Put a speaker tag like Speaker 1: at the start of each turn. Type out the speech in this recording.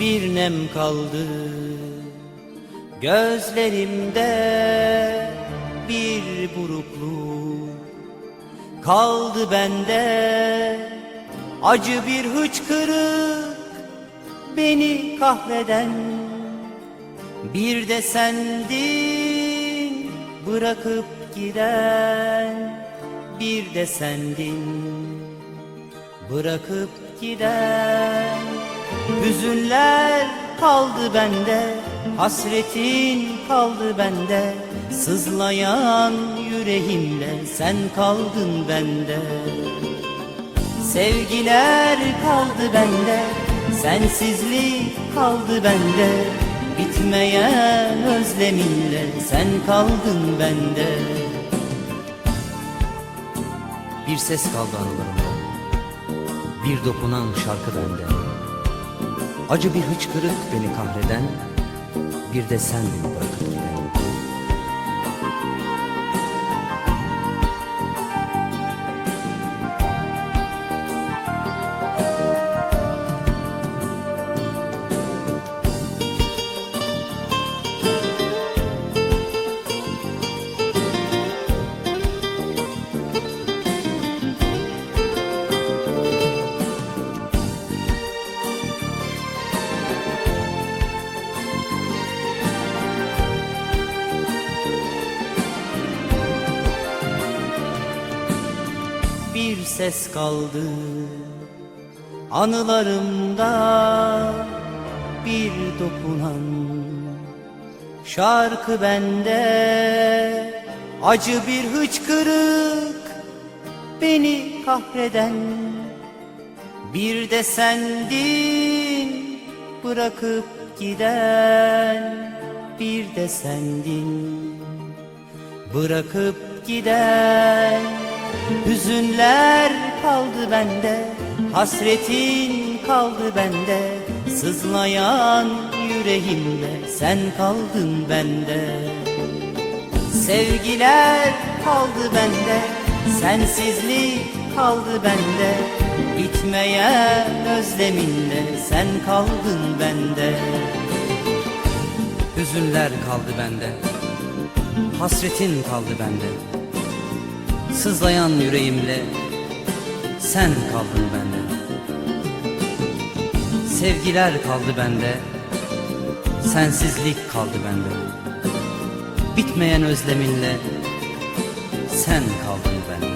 Speaker 1: bir nem kaldı. Gözlerimde bir burukluk Kaldı bende. Acı bir hıçkırık Beni kahreden. Bir de sendin Bırakıp giden. Bir de sendin Bırakıp giden Hüzünler kaldı bende Hasretin kaldı bende. Sızlayan yüreğimde Sen kaldın bende. Sevgiler kaldı bende Sensizlik kaldı bende. Bitmeyen özleminle Sen kaldın bende. Bir ses kaldı anılarımda. Bir dokunan şarkı bende Acı bir hıçkırık beni kahreden Bir de sen beni bırakıp giden Bir ses kaldı. Anılarımda bir dokunan Şarkı bende. Acı bir hıçkırık Beni kahreden. Bir de sendin Bırakıp giden. Bir de sendin Bırakıp giden Hüzünler kaldı bende Hasretin kaldı bende. Sızlayan yüreğimde Sen kaldın bende. Sevgiler kaldı bende Sensizlik kaldı bende. Bitmeyen özleminle Sen kaldın bende. Hüzünler kaldı bende Hasretin kaldı bende Sızlayan yüreğimle Sen kaldın bende. Sevgiler kaldı bende Sensizlik kaldı bende. Bitmeyen özleminle Sen kaldın bende